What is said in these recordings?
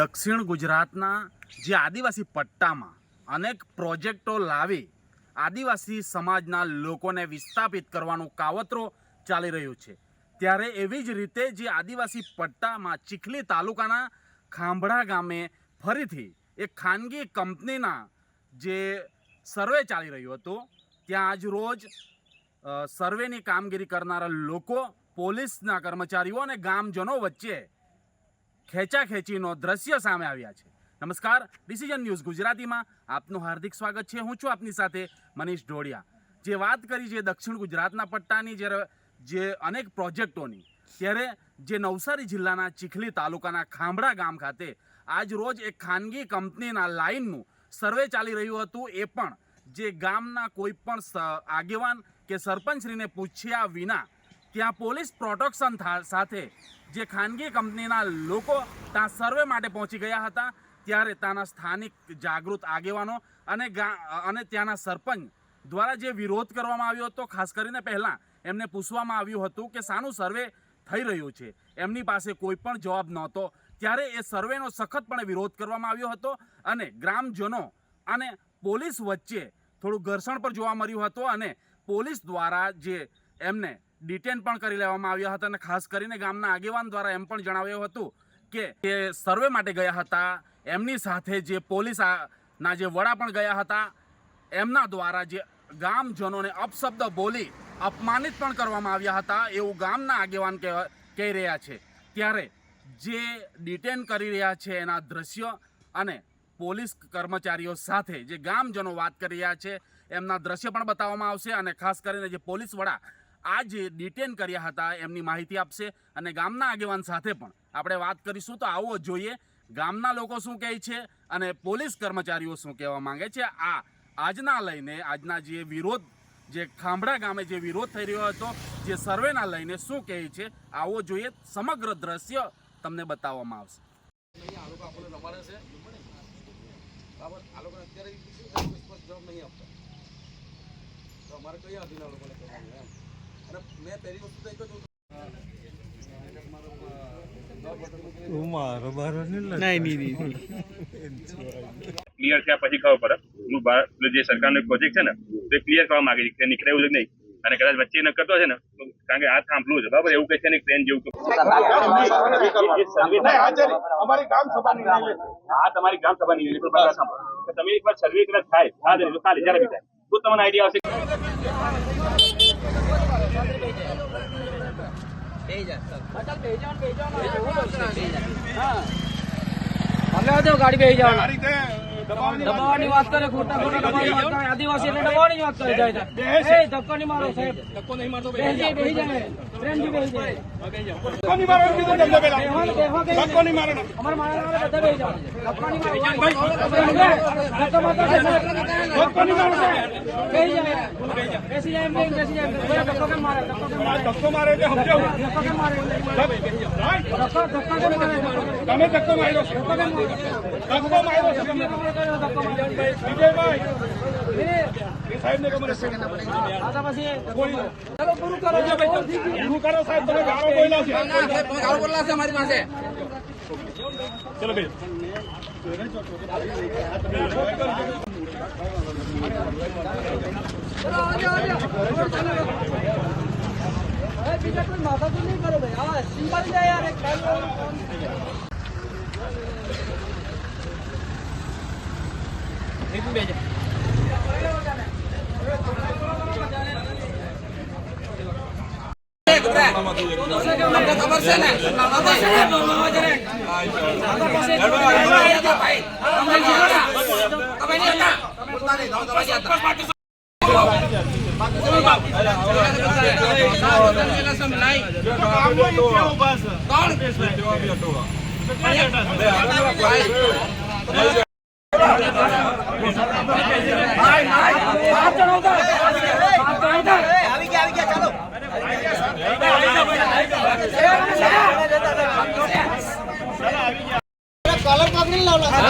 દક્ષિણ ગુજરાતના જે આદિવાસી પટ્ટામાં અનેક પ્રોજેક્ટો લાવી આદિવાસી સમાજના લોકોને વિસ્થાપિત કરવાનું કાવતરો ચાલી રહ્યું છે. ત્યારે એવી જ રીતે જે આદિવાસી પટ્ટામાં ચીખલી તાલુકાના ખાંભડા ગામે ફરીથી એક ખાનગી કંપનીના જે સર્વે ચાલી રહ્યું હતું, ત્યાં આજ રોજ સર્વેની કામગીરી કરનારા લોકો, પોલીસના કર્મચારીઓ અને ગામજનો વચ્ચે ખેંચાખેંચીનો દ્રશ્ય સામે આવ્યા છે. નમસ્કાર ડિસિઝન ન્યૂઝ ગુજરાતીમાં. આપનું હાર્દિક સ્વાગત છે. હું છું આપની સાથે મનીષ ઢોળિયા. જે વાત કરી છે દક્ષિણ ગુજરાતના પટ્ટાની, જ્યારે જે અનેક પ્રોજેક્ટોની, ત્યારે જે નવસારી જિલ્લાના ચીખલી તાલુકાના ખાંભડા ગામ ખાતે આજ રોજ એક ખાનગી કંપનીના લાઇનનું સર્વે ચાલી રહ્યું હતું. એ પણ જે ગામના કોઈ પણ આગેવાન કે સરપંચશ્રીને પૂછ્યા વિના ત્યાં પોલીસ પ્રોટેક્શન સાથે જે ખાનગી કંપનીના લોકો ત્યાં સર્વે માટે પહોંચી ગયા હતા, ત્યારે ત્યાંના સ્થાનિક જાગૃત આગેવાનો અને અને ત્યાંના સરપંચ દ્વારા જે વિરોધ કરવામાં આવ્યો હતો, ખાસ કરીને પહેલાં એમને પૂછવામાં આવ્યું હતું કે શાનું સર્વે થઈ રહ્યું છે. એમની પાસે કોઈ પણ જવાબ નહોતો. ત્યારે એ સર્વેનો સખતપણે વિરોધ કરવામાં આવ્યો હતો અને ગ્રામજનો અને પોલીસ વચ્ચે થોડું ઘર્ષણ પણ જોવા મળ્યું હતું અને પોલીસ દ્વારા જે એમને ડિટેન પણ કરી લેવામાં આવ્યા હતા અને ખાસ કરીને ગામના આગેવાન દ્વારા એમ પણ જણાવ્યું હતું કે એ સર્વે માટે ગયા હતા. એમની સાથે જે પોલીસ ના જે વડા પણ ગયા હતા. એમના દ્વારા જે ગામજનોને અપશબ્દ બોલી અપમાનિત પણ કરવામાં આવ્યા હતા એવું ગામના આગેવાન કહી રહ્યા છે. ત્યારે જે ડિટેન કરી રહ્યા છે એના દ્રશ્યો અને પોલીસ કર્મચારીઓ સાથે જે ગામજનો વાત કરી રહ્યા છે, એમના દ્રશ્ય પણ બતાવવામાં આવશે અને ખાસ કરીને જે પોલીસ વડા આ જે ડિટેન કર્યા હતા એમની માહિતી આપશે અને ગામના આગેવાન સાથે પણ આપણે વાત કરીશું. તો આવો જોઈએ. ગામના લોકો શું કહે છે અને પોલીસ કર્મચારીઓ શું કહેવા માંગે છે? આ આજના લઈને આજના જે વિરોધ, જે ખાંભડા ગામે જે વિરોધ થઈ રહ્યો હતો, જે સર્વેના લઈને શું કહે છે? આવો જોઈએ. સમગ્ર દ્રશ્ય તમને બતાવવામાં આવશે. અમારે કઈ આધીન આ લોકોને મેં પહેલી વસ્તુ તો એક જ મારો બારો નહીં. ક્લિયર થયા પછી ખબર પડે. હું બહાર જે સરકારનો પ્રોજેક્ટ છે ને તે ક્લિયર કરવા માંગે છે. નીકળે એવું જ નહીં. અને કદાચ વચ્ચે ન કરતો છે ને તો કારણ કે આ થાંભલું છે. બરાબર? એવું કહે છે ને ટ્રેન જેવું તો અમારી ગામ સભાની નહીં તમારી ગ્રામ સભાની તમે એકવાર સર્વે કદાચ થાય હા તો જ્યારે બી થાય તો તમને આઈડિયા આવશે ગાડી બે જવાના દબાવવાની વાત કરે. ખોટા ખોટા દબાવવાની વાત કરે. આદિવાસી એટલે દબાવવાની વાત કરે જાય એ ધક્કો નહીં મારો સાહેબ. ધક્કો નહીં મારતો બેસી બેસી જાય પ્રેમજી બેસી જાય. ધક્કો નહીં મારવાનું કીધું તમને પહેલા. બેહો બેહો કે ધક્કો નહીં મારવાનો. અમારા માણસ બધા બેસી જવાના ધક્કો નહીં મારો. ધક્કો મારતો ધક્કો નહીં મારવાનો. બેસી જાય. બેસી જાય બેસી જાય ધક્કો કેમ મારે? ધક્કો મારે? ધક્કો મારે ધક્કો મારે? તમે ધક્કો માર્યો છે. ધક્કો માર્યો છે. વિજયભાઈ સાહેબ ને ખબર છે. ગાળો પાસે ચલો બેન બીજા કોઈ માથા તો નહીં કરો ભાઈ હા સિમ્પલ જાય યાર એક તમને ખબર છે ને તમે નહીં હતા બોલતા નહીં તમે તમે નહીં હતા આ એ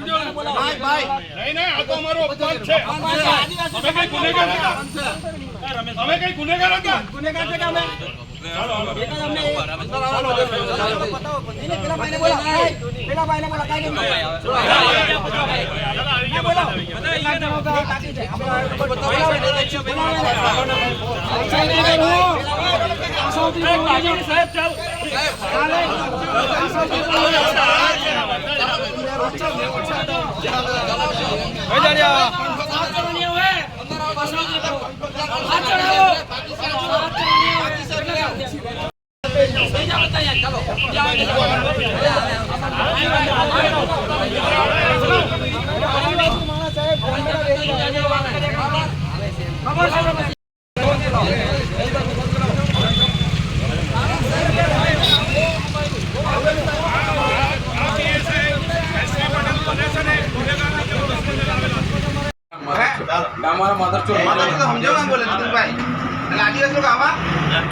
નહીં નહીં આ તો અમારો અપવાદ છે. અમે કઈ ગુનેગાર હતા? અમે કઈ ગુનેગાર હતા? ગુનેગાર છે કે અમે બોલાવો પેલા ભાઈને મધર છો નહીં તો સમજો ના બોલે તું ભાઈ અને એટલે આદિવાસી લોકો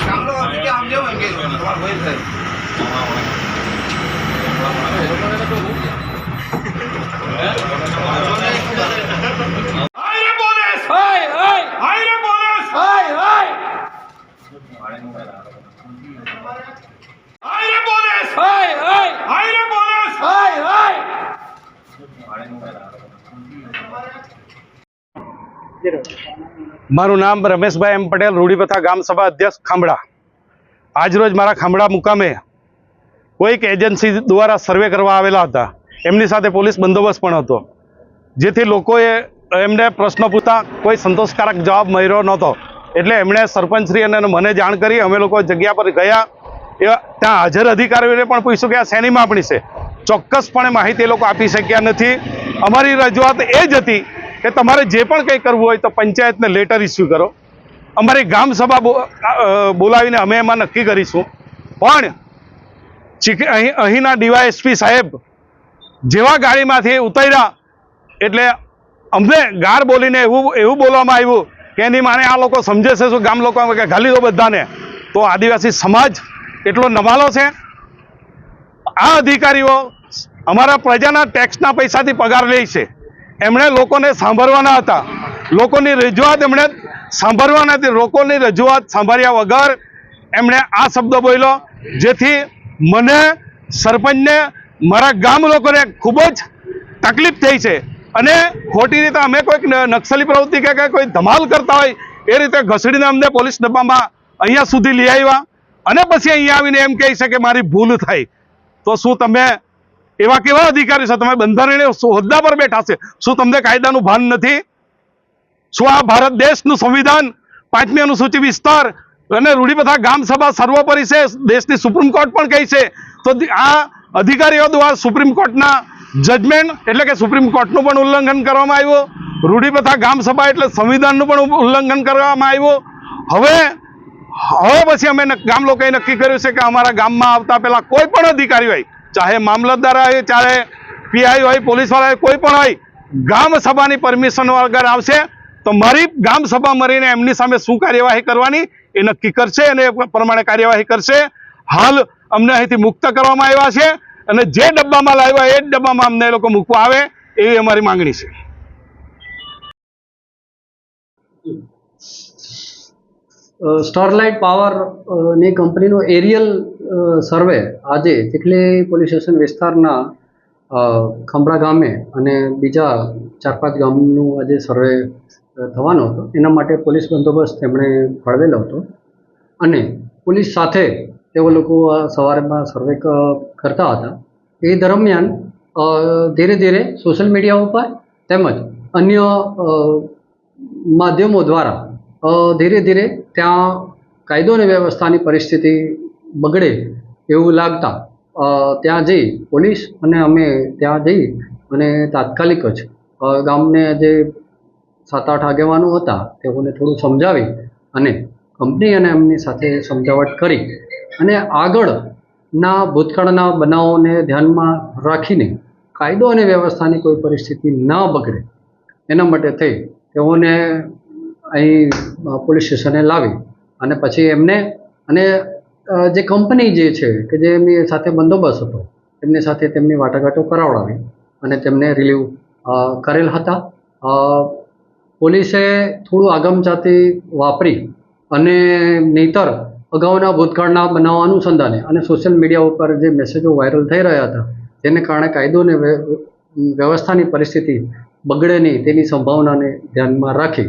કામ લો લોકો કે સમજો એમ કે. તમારો હોય હાય! હાય રે પોલીસ હાય હાય હાય રે પોલીસ હાય હાય મારું નામ રમેશભાઈ એમ પટેલ રૂડીપથા ગામ સભા અધ્યક્ષ ખાંભડા આજરોજ મારા ખાંભડા મુકામે કોઈક એજન્સી દ્વારા સર્વે કરવા આવેલા હતા. એમની સાથે પોલીસ બંદોબસ્ત પણ હતો. જેથી લોકોએ એમને પ્રશ્ન પૂછતા કોઈ સંતોષકારક જવાબ મળ્યો નહોતો. એટલે એમણે સરપંચશ્રી અને મને જાણ કરી, અમે લોકો જગ્યા પર ગયા. એ ત્યાં હાજર અધિકારીઓને પણ પૂછ્યું કે આ શેની માપણી છે? ચોક્કસપણે માહિતી એ લોકો આપી શક્યા નથી. અમારી રજૂઆત એ જ હતી કે તમારે જે પણ કંઈ કરવું હોય તો પંચાયતને લેટર ઇસ્યુ કરો. અમારી ગામ સભા બોલાવીને અમે એમાં નક્કી કરીશું. પણ અહીંના ડીવાયએસપી સાહેબ જેવા ગાડીમાંથી ઉતર્યા એટલે અમને ગાર બોલીને એવું એવું બોલવામાં આવ્યું કે એની માને આ લોકો સમજે છે શું ગામ લોકો કે ગાલી દો બધાને. તો આદિવાસી સમાજ એટલો નવાલો છે. આ અધિકારીઓ અમારા પ્રજાના ટેક્સના પૈસાથી પગાર લે છે. એમણે લોકોને સાંભળવાના હતા. લોકોની રજૂઆત એમણે સાંભળવાના હતી. લોકોની રજૂઆત સાંભળ્યા વગર એમણે આ શબ્દ બોલ્યો, જેથી મને સરપંચને મારા ગામ લોકોને ખૂબ જ તકલીફ થઈ છે અને ખોટી રીતે અમે કોઈક નક્સલી પ્રવૃત્તિ કે કોઈ ધમાલ કરતા હોય એ રીતે ઘસડીને અમને પોલીસ ડબ્બામાં અહીંયા સુધી લઈ આવ્યા. અને પછી અહીંયા આવીને એમ કહે છે કે મારી ભૂલ થઈ. તો શું તમે એવા કેવા અધિકારી છે? તમે બંધારણીય હોદ્દા પર બેઠા છે. શું તમને કાયદાનું ભાન નથી? શું આ ભારત દેશનું સંવિધાન, પાંચમી અનુસૂચિ વિસ્તાર અને રૂઢિપ્રથા ગામ સભા સર્વોપરી છે? દેશની સુપ્રીમ કોર્ટ પણ કહી છે. તો આ અધિકારીઓ દ્વારા સુપ્રીમ કોર્ટના જજમેન્ટ એટલે કે સુપ્રીમ કોર્ટનું પણ ઉલ્લંઘન કરવામાં આવ્યું. રૂઢિપ્રથા ગામ સભા એટલે સંવિધાનનું પણ ઉલ્લંઘન કરવામાં આવ્યું. હવે હવે પછી અમે ગામ લોકોએ નક્કી કર્યું છે કે અમારા ગામમાં આવતા પહેલાં કોઈ પણ અધિકારી હોય ચાહે મામલતદાર હોય ચાહે પીઆઈ હોય પોલીસવાળા હોય, કોઈ પણ હોય, ગામ સભાની પરમિશન વગર આવશે, તો મારી ગામ સભા મળીને એમની સામે શું કાર્યવાહી કરવાની, એ નક્કી કરશે અને એ પ્રમાણે કાર્યવાહી કરશે. હાલ અમને અહીંથી મુક્ત કરવામાં આવ્યા છે અને જે ડબ્બામાં લાવ્યા એ જ ડબ્બામાં અમને એ લોકો મૂકવા આવે, એવી અમારી માંગણી છે. સ્ટરલાઇટ પાવરની કંપનીનો એરિયલ સર્વે આજે ચીખલી પોલીસ સ્ટેશન વિસ્તારના ખંભળા ગામે અને બીજા ચાર પાંચ ગામનું આજે સર્વે થવાનો હતો. એના માટે પોલીસ બંદોબસ્ત તેમણે ફાળવેલો હતો. અને પોલીસ સાથે તેઓ લોકો સવારમાં સર્વે કરતા હતા. એ દરમિયાન ધીરે ધીરે સોશિયલ મીડિયા ઉપર તેમજ અન્ય માધ્યમો દ્વારા ધીરે ધીરે ત્યાં કાયદો અને વ્યવસ્થાની પરિસ્થિતિ બગડે એવું લાગતા. ત્યાં જઈ પોલીસ અને અમે ત્યાં જઈ અને તાત્કાલિક જ ગામને જે સાત આઠ આગેવાનો હતા તેઓને થોડું સમજાવી અને કંપની અને એમની સાથે સમજાવટ કરી અને આગળના ભૂતકાળના બનાવોને ધ્યાનમાં રાખીને કાયદો અને વ્યવસ્થાની કોઈ પરિસ્થિતિ ન બગડે. એના માટે થઈ તેઓને અહીં પોલીસ સ્ટેશને લાવી અને પછી એમને, અને જે કંપની જે છે કે જે એમની સાથે બંદોબસ્ત હતો, એમની સાથે તેમની વાટાઘાટો કરાવડાવી અને તેમને રિલીવ કરેલ હતા. પોલીસે થોડું આગમચાતી વાપરી અને નહીતર અગાઉના ભૂતકાળના બનાવ અનુસંધાને અને સોશિયલ મીડિયા ઉપર જે મેસેજો વાયરલ થઈ રહ્યા હતા તેને કારણે કાયદો અને વ્ય- વ્યવસ્થાની પરિસ્થિતિ બગડે નહીં તેની સંભાવનાને ધ્યાનમાં રાખી